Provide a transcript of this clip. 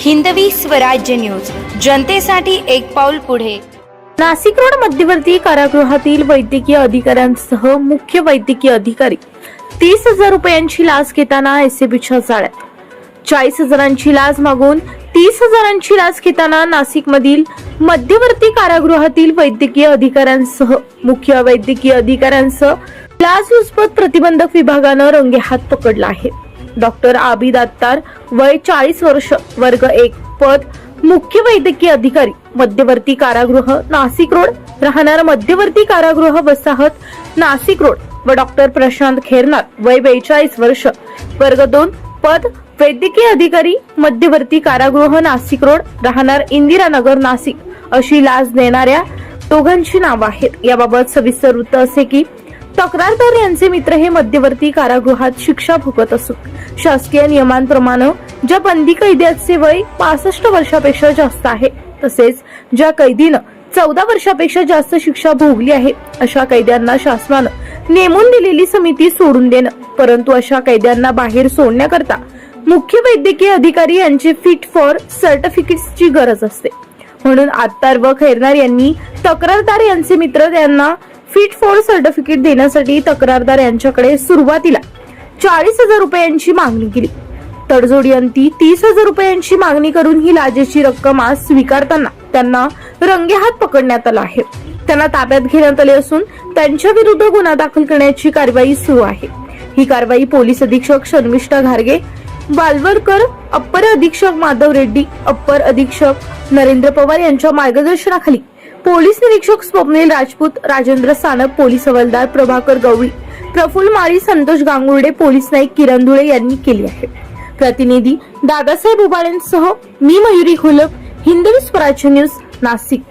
Hindavi Swarajya news. जनतेसाठी एक पाऊल पुढे. नाशिक रोड मध्यवर्ती कारागृहातील वैद्यकीय अधिकाऱ्यांसह मुख्य वैद्यकीय अधिकारी तीस हजार रुपयांची लाच घेताना एसीबीच्या जाळ्यात. चाळीस हजारांची लाच मागून तीस हजारांची लाच घेताना नाशिकमधील मध्यवर्ती कारागृहातील वैद्यकीय अधिकाऱ्यांसह मुख्य वैद्यकीय अधिकाऱ्यांसह लाचलुचपत प्रतिबंधक विभागानं रंगेहात पकडला आहे. डॉक्टर आबिद अत्तार वय चाळीस वर्ष वर्ग एक पद मुख्य वैद्यकीय अधिकारी मध्यवर्ती कारागृह नाशिक रोड राहणार मध्यवर्ती कारागृह वसाहत नाशिक रोड व डॉक्टर प्रशांत खेरनार वय बेचाळीस वर्ष वर्ग दोन पद वैद्यकीय अधिकारी मध्यवर्ती कारागृह नाशिक रोड राहणार इंदिरानगर नाशिक अशी लाच देणाऱ्या दोघांची नावं आहेत. याबाबत सविस्तर वृत्त असे की तक्रारदार यांचे मित्र हे मध्यवर्ती कारागृहात शिक्षा भोगत असून शासकीय नियमांप्रमाणे ज्या बंदी कैद्याचे वय पासष्ट वर्षापेक्षा जास्त आहे तसेच ज्या कैदीनं चौदा वर्षापेक्षा जास्त शिक्षा भोगली आहे अशा कैद्यांना शासनानं नेमून दिलेली समिती सोडून देणं. परंतु अशा कैद्यांना बाहेर सोडण्याकरता मुख्य वैद्यकीय अधिकारी यांचे फिट फॉर सर्टिफिकेटची गरज असते. म्हणून आत्तार व खैरनार यांनी तक्रारदार यांचे मित्र त्यांना फिट फॉर सर्टिफिकेट देण्यासाठी तक्रारदार यांच्याकडे सुरुवातीला चाळीस हजार रुपयांची मागणी केली. तडजोडी अंती तीस हजार रुपयांची मागणी करून ही लाजेची रक्कम आज स्वीकारताना त्यांना रंगेहात पकडण्यात आला आहे. त्यांना ताब्यात घेण्यात आले असून त्यांच्या विरुद्ध गुन्हा दाखल करण्याची कारवाई सुरू आहे. ही कारवाई पोलीस अधीक्षक शर्मिष्ठा घारगे बालवरकर अप्पर अधीक्षक माधव रेड्डी अप्पर अधीक्षक नरेंद्र पवार यांच्या मार्गदर्शनाखाली पोलीस निरीक्षक स्वप्नील राजपूत राजेंद्र सानप पोलीस हवालदार प्रभाकर गवळी प्रफुल्ल माळी संतोष गांगुर्डे पोलीस नाईक किरण धुळे यांनी केली आहे. प्रतिनिधी दादासाहेब उबाळेंसह मी मयुरी घोलप हिंदवी स्वराज्य न्यूज नाशिक.